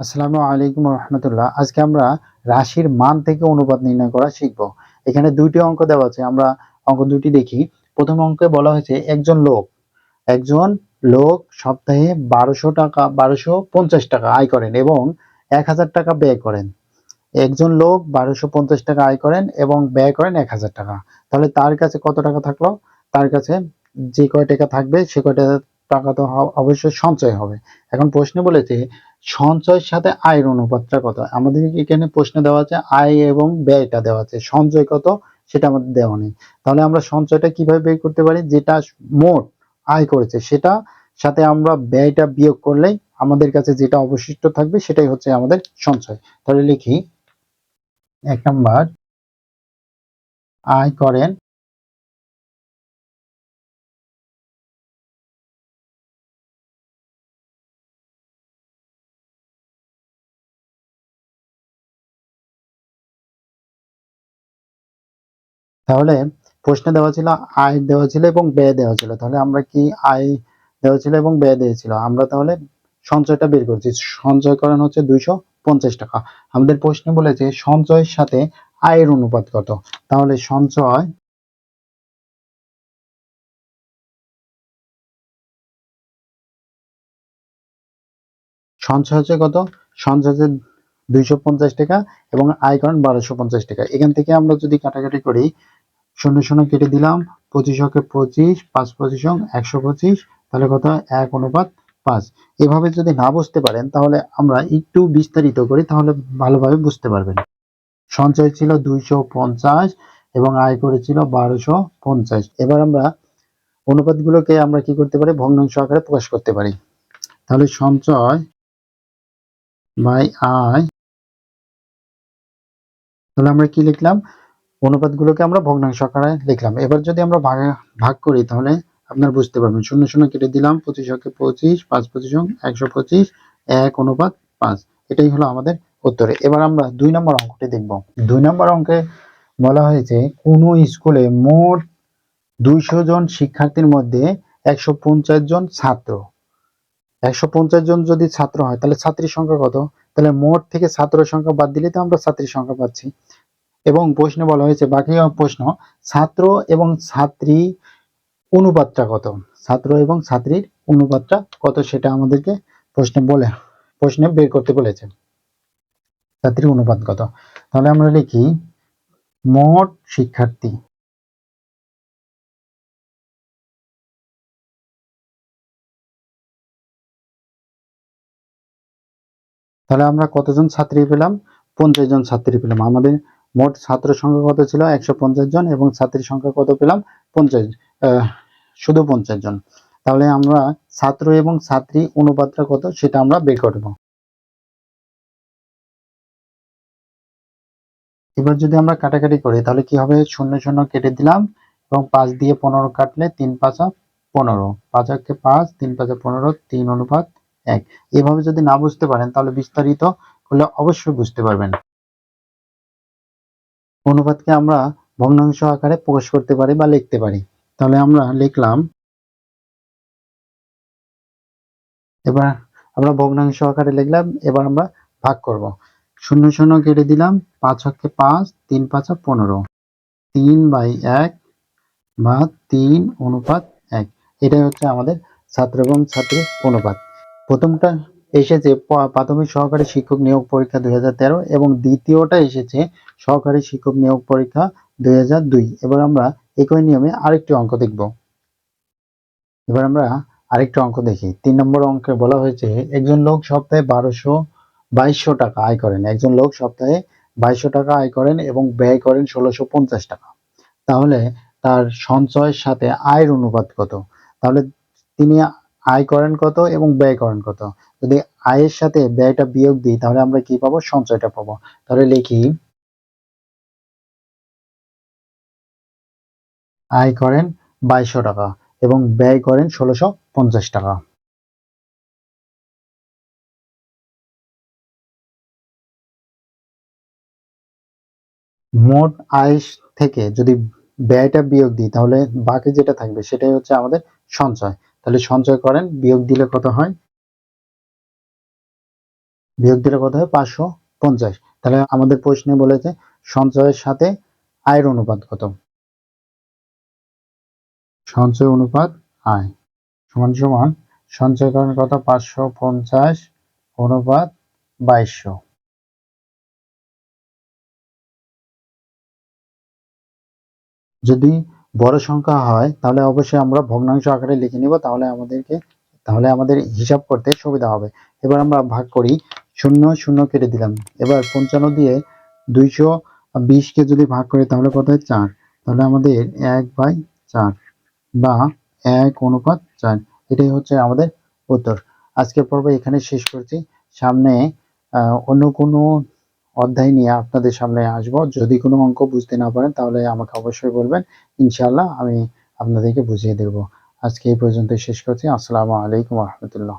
আসসালামু আলাইকুম রহমতুল্লাহ। আজকে আমরা রাশির মান থেকে অনুপাত নির্ণয় করা শিখব। এখানে দুইটি অঙ্ক দেওয়া আছে, আমরা অঙ্ক দুটি দেখি। প্রথম অঙ্কে বলা হয়েছে, একজন লোক একজন লোক সপ্তাহে বারোশো টাকা, বারোশো পঞ্চাশ টাকা আয় করেন এবং এক হাজার টাকা ব্যয় করেন। একজন লোক বারোশো পঞ্চাশ টাকা আয় করেন এবং ব্যয় করেন এক হাজার টাকা। তাহলে তার কাছে কত টাকা থাকল? তার কাছে যে কয় টাকা থাকবে, সে কয় টাকা টাকা তো অবশ্যই সঞ্চয় হবে। এখন প্রশ্নে বলেছে, সঞ্চয়ের সাথে আয়ের অনুপাতটা কত? আমাদের এখানে প্রশ্ন দেওয়া আছে, আয় এবং ব্যয়টা দেওয়া আছে। সঞ্চয় কত? সেটা আমাদের দেওয়া নেই। তাহলে আমরা সঞ্চয়টা কীভাবে বের করতে পারি? যেটা মোট আয় করেছে, সেটা সাথে আমরা ব্যয়টা বিয়োগ করলেই আমাদের কাছে যেটা অবশিষ্ট থাকবে, সেটাই হচ্ছে আমাদের সঞ্চয়। তাহলে লিখি, এক নম্বর, আয় করেন তাহলে প্রশ্নে দেওয়া ছিল আয় দেওয়া ছিল এবং ব্যয় দেওয়া ছিল। তাহলে আমরা কি আয় দেওয়া ছিল এবং ব্যয় দিয়েছিল? আমরা তাহলে সঞ্চয়টা বের করছি। সঞ্চয় করেন হচ্ছে দুইশো পঞ্চাশ টাকা। আমাদের প্রশ্নে বলেছে, সঞ্চয়ের সাথে আয়ের অনুপাত কত? তাহলে সঞ্চয় সঞ্চয় হচ্ছে কত? সঞ্চয় হচ্ছে দুইশো পঞ্চাশ টাকা এবং আয় করেন বারোশো পঞ্চাশ টাকা। এখান থেকে আমরা যদি কাটাকাটি করি শূন্য শূন্য কেটে দিলাম। পঁচিশ অকে পঁচিশ, পাঁচ পঁচিশ একশো পঁচিশ, তাহলে কত? এক অনুপাত পাঁচ। এভাবে যদি না বুঝতে পারেন, তাহলে আমরা একটু বিস্তারিত করি, তাহলে ভালোভাবে বুঝতে পারবেন। সঞ্চয় ছিল দুইশো পঞ্চাশ এবং আয় করেছিল বারোশো পঞ্চাশ। এবার আমরা অনুপাতগুলোকে আমরা কি করতে পারি? ভগ্নাংশ আকারে প্রকাশ করতে পারি। তাহলে সঞ্চয় বাই আয়, তাহলে আমরা কি লিখলাম? অনুপাতগুলোকে আমরা ভগ্নাংশ আকারে লিখলাম। এবার যদি আমরা ভাগ ভাগ করি তাহলে আপনার বুঝতে পারবেন। শূন্য শূন্য কেটে দিলাম, পঁচিশ অকে পঁচিশ, পাঁচ পঁচিশ অঙ্ক, একশো পঁচিশ, এক অনুপাত পাঁচ। এটাই হলো আমাদের উত্তরে। এবার আমরা দুই নম্বর অঙ্কটি দেখব। দুই নম্বর অঙ্কে বলা হয়েছে, কোন স্কুলে মোট দুইশো জন শিক্ষার্থীর মধ্যে একশো পঞ্চাশ জন ছাত্র। একশো পঞ্চাশ জন যদি ছাত্র হয়, তাহলে ছাত্রীর সংখ্যা কত? তাহলে মোট থেকে ছাত্রের সংখ্যা বাদ দিলে তো আমরা ছাত্রীর সংখ্যা পাচ্ছি। এবং প্রশ্নে বলা হয়েছে, বাকি প্রশ্ন, ছাত্র এবং ছাত্রী অনুপাতটা কত? ছাত্র এবং ছাত্রীর অনুপাতটা কত সেটা আমাদেরকে প্রশ্নে বলে, প্রশ্নে বের করতে বলেছে। ছাত্রীর অনুপাত কত? তাহলে আমরা লিখি, মোট শিক্ষার্থী। তাহলে আমরা কতজন ছাত্রী পেলাম? পঞ্চাশ জন ছাত্রী পেলাম। আমাদের মোট ছাত্র সংখ্যা কত ছিল? একশো পঞ্চাশ জন এবং ছাত্রীর সংখ্যা কত পেলাম? পঞ্চাশ শুধু পঞ্চাশ জন। তাহলে আমরা ছাত্র এবং ছাত্রী অনুপাতটা কত? সেটা আমরা বের করব এবার যদি আমরা কাটাকাটি করি, তাহলে কি হবে? শূন্য শূন্য কেটে দিলাম এবং পাঁচ দিয়ে পনেরো কাটলে তিন পাঁচা পনেরো। পাঁচ একে পাঁচ, তিন পাঁচা পনেরো, তিন অনুপাত এক। এভাবে যদি না বুঝতে পারেন, তাহলে বিস্তারিত করলে অবশ্যই বুঝতে পারবেন। অনুপাতকে আমরা ভগ্নাংশ আকারে প্রকাশ করতে পারি বা লিখতে পারি। তাহলে আমরা লিখলাম, এবার আমরা ভগ্নাংশ আকারে লিখলাম, এবার আমরা ভাগ করব। শূন্য শূন্য কেটে দিলাম, পাঁচ হকে পাঁচ, তিন পাঁচা পনেরো। তিন বাই এক বা তিন অনুপাত এক। এটাই হচ্ছে আমাদের ছাত্র এবং ছাত্রীর অনুপাত। প্রথমটা এসেছে প্রাথমিক সহকারী শিক্ষক নিয়োগ পরীক্ষা দুই হাজার তেরো এবং দ্বিতীয়টা এসেছে সহকারী শিক্ষক নিয়োগ পরীক্ষা দুই। এবার আমরা একই নিয়মে আরেকটি অঙ্ক দেখব। এবার আমরা আরেকটি অঙ্ক দেখি। তিন নম্বর অঙ্কে বলা হয়েছে, একজন লোক সপ্তাহে বারোশো বাইশশো টাকা আয় করেন। একজন লোক সপ্তাহে বাইশশো টাকা আয় করেন এবং ব্যয় করেন ষোলোশো পঞ্চাশ টাকা। তাহলে তার সঞ্চয়ের সাথে আয়ের অনুপাত কত? তাহলে তিনি আয় করেন কত এবং ব্যয় করেন কত? যদি আয়ের সাথে ব্যয়টা বিয়োগ দিই, তাহলে আমরা কি পাবো? সঞ্চয়টা পাবো। তাহলে লিখি আয় করেন বাইশশো টাকা এবং ব্যয় করেন ষোলোশো পঞ্চাশ টাকা। মোট আয় থেকে যদি ব্যয়টা বিয়োগ দিই, তাহলে বাকি যেটা থাকবে সেটাই হচ্ছে আমাদের সঞ্চয়। তাহলে সঞ্চয় করেন, বিয়োগ দিলে কত হয়? বিয়োগ দিলে কত হয়? পাঁচশো পঞ্চাশ। তাহলে আমাদের প্রশ্নে বলেছে সঞ্চয়ের সাথে আয়ের অনুপাত কত? সঞ্চয় অনুপাত আয়। সমান সমান সঞ্চয় করার কথা পাঁচশো পঞ্চাশ অনুপাত বাইশশো। যদি বড় সংখ্যা হয়, তাহলে অবশ্যই আমরা ভগ্নাংশ আকারে লিখে নিব, তাহলে আমাদেরকে, তাহলে আমাদের হিসাব করতে সুবিধা হবে। এবার আমরা ভাগ করি শূন্য শূন্য কেটে দিলাম। এবার পঞ্চান্ন দিয়ে দুইশো বিশকে যদি ভাগ করি, তাহলে কত হয়? চার। তাহলে আমাদের এক বাই চার বা এক অনুপাত চার। এটাই হচ্ছে আমাদের উত্তর। আজকের পর্ব এখানে শেষ করছি। সামনে অন্য কোনো অধ্যায় নিয়ে আপনাদের সামনে আসব। যদি কোনো অঙ্ক বুঝতে না পারেন, তাহলে আমাকে অবশ্যই বলবেন। ইনশাল্লাহ আমি আপনাদেরকে বুঝিয়ে দেব। আজকে এই পর্যন্ত শেষ করছি। আসসালামু আলাইকুম রহমতুল্লাহ.